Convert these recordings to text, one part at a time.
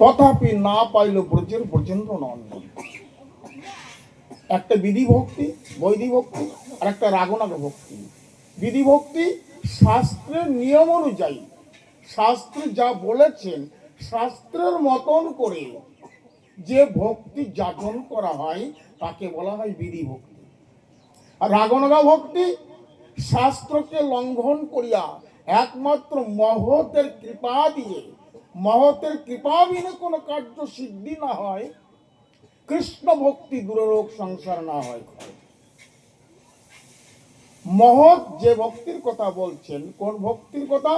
তথাপি না পাইল ব্রজের ব্রজেন্দ্র নন্দন একটা বিধি ভক্তি বৈধি ভক্তি আর একটা রাগনাগ ভক্তি বিধি ভক্তি শাস্ত্রের নিয়ম অনুযায়ী, শাস্ত্র যা বলেছেন, শাস্ত্রের মতন করে যে ভক্তি যাপন করা হয়, তাকে বলা হয় বিধি ভক্তি আর রাগনগা ভক্তি শাস্ত্রকে লঙ্ঘন করিয়া একমাত্র মহতের কৃপা দিয়ে মহতের কৃপা বিনে কোনো কার্য সিদ্ধি না হয়, কৃষ্ণ ভক্তি দুররোগ সংসার না হয়। মহৎ যে ভক্তির কথা বলছেন, কোন ভক্তির কথা?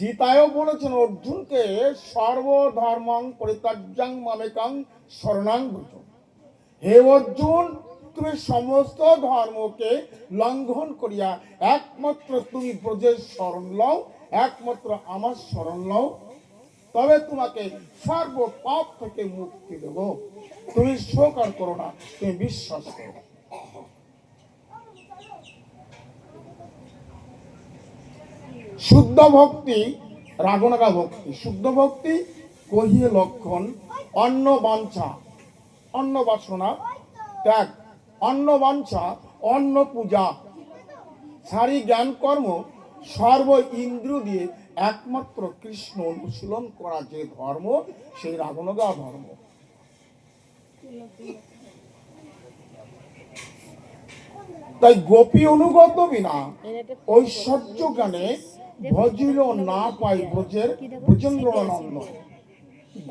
গীতায়ও বলেছেন, অর্জুনকে সর্বধর্মং পরিত্যাজ্যাং মামেকাং শরণাং ব্রত হে অর্জুন, তুমি সমস্ত ধর্মকে লঙ্ঘন করিয়া একমাত্র তুমি ব্রজের স্মরণ লও একমাত্র আমার স্মরণ লও তবে তোমাকে সর্ব পাপ থেকে মুক্তি দেব। তুমি শোক আর করো না, তুমি বিশ্বাস করো। শুদ্ধ ভক্তি, রাগনাগা ভক্তি। শুদ্ধ ভক্তি, কহিয়ে লক্ষণ, অন্ন বাঞ্ছা, অন্ন বাসনা, ত্যাগ। অন্ন বাঞ্ছা, অন্ন পূজা। সারি জ্ঞান কর্ম সর্ব ইন্দ্র দিয়ে একমাত্র কৃষ্ণ অনুশীলন করা যে ধর্ম, সেই রাগনগা ধর্ম। তাই গোপী অনুগত বিনা ঐশ্বর্য জ্ঞানে ভজিল না পাই ব্রজের ব্রজেন্দ্র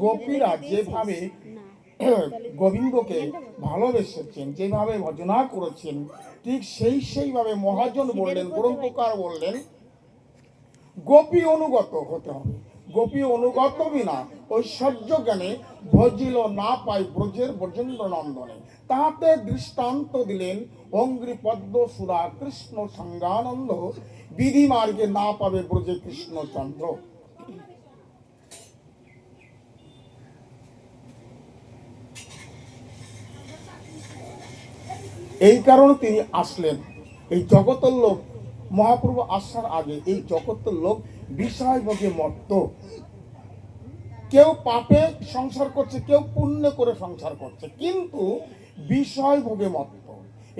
গোপীরা যেভাবে গোবিন্দকে ভালোবেসেছেন, যেভাবে ভজনা করেছেন, ঠিক সেই সেইভাবে মহাজন বললেন, গ্রন্থকার বললেন গোপী অনুগত হতে হবে। গোপী অনুগত বিনা ঐশ্বর্য জ্ঞানে ভজিল না পাই ব্রজের ব্রজেন্দ্র নন্দনে তাহাতে দৃষ্টান্ত দিলেন অঙ্গ্রি পদ্ম সুরা কৃষ্ণ সঙ্গানন্দ। বিধি মার্গে না পাবে ব্রজে কৃষ্ণচন্দ্র। এই কারণে তিনি আসলেন। এই জগতের লোক মহাপ্রভু আসার আগে এই জগতের লোক বিষয় ভোগে মত্ত। কেউ পাপে সংসার করছে, কেউ পুণ্য করে সংসার করছে, কিন্তু বিষয় ভোগে মত্ত।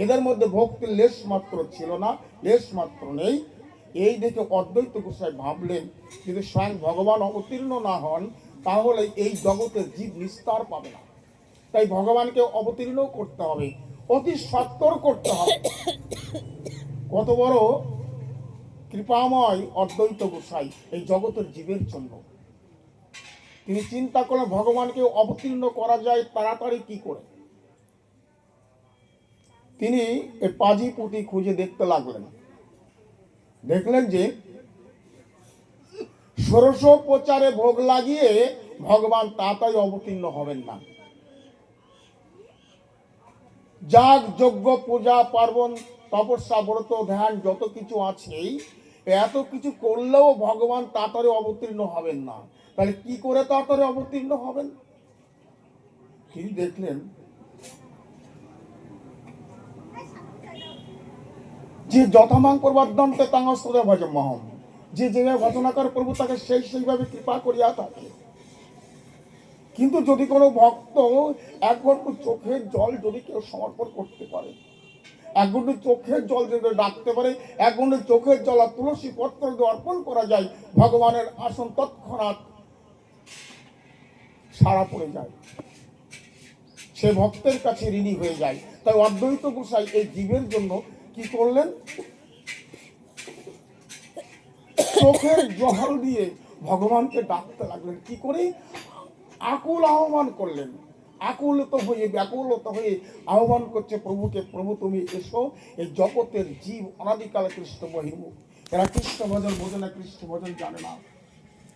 এদের মধ্যে ভক্তির লেশ মাত্র ছিল না, লেশ মাত্র নেই। এই দেখে অদ্বৈত গোসাই ভাবলেন, যদি স্বয়ং ভগবান অবতীর্ণ না হন, তাহলে এই জগতের জীব নিস্তার পাবে না। তাই ভগবানকে অবতীর্ণ করতে হবে, অতি সত্তর করতে হবে। কত বড় কৃপাময় অদ্বৈত গোসাই এই জগতের জীবের জন্য। তিনি চিন্তা করলেন, ভগবানকে অবতীর্ণ করা যায় তাড়াতাড়ি কি করে? তিনি এই পাজি পুঁতি খুঁজে দেখতে লাগলেন। দেখলেন যে ষোড়শ প্রচারে ভোগ লাগিয়ে ভগবান তাড়াতাড়ি অবতীর্ণ হবেন না। যাগ, যজ্ঞ, পূজা, পার্বণ তপস্যা, ব্রত, ধ্যান, যত কিছু আছেই, এত কিছু করলেও ভগবান তাড়াতাড়ি অবতীর্ণ হবেন না। তাহলে কি করে তাড়াতাড়ি অবতীর্ণ হবেন? তিনি দেখলেন? যে যথামাং পর্বাদ্যন্তে তাঙ্গস্তরে ভজ মহম যে যেভাবে ভজনা করে প্রভু তাকে সেই সেইভাবে কৃপা করিয়া থাকে। কিন্তু যদি কোনো ভক্ত এক ঘণ্টা চোখের জল যদি কেউ সমর্পণ করতে পারে ঘণ্টা চোখের জল যদি ডাকতে পারে ঘণ্টা চোখের জল আর তুলসী পত্র অর্পণ করা যায়, ভগবানের আসন তৎক্ষণাৎ সারা পড়ে যায়। সে ভক্তের কাছে ঋণী হয়ে যায়। তাই অদ্বৈত গোসাই এই জীবের জন্য কি করলেন? চোখের জল দিয়ে ভগবানকে ডাকতে লাগলেন। কি করে? আকুল আহ্বান করলেন। আকুলত হয়ে, ব্যাকুলত হয়ে আহ্বান করছে প্রভুকে, প্রভু, তুমি এসো, এই জগতের জীব অনাদিকাল কৃষ্ণ বহির্মুখ এরা কৃষ্ণ ভজন বোঝে না কৃষ্ণ ভজন জানে না।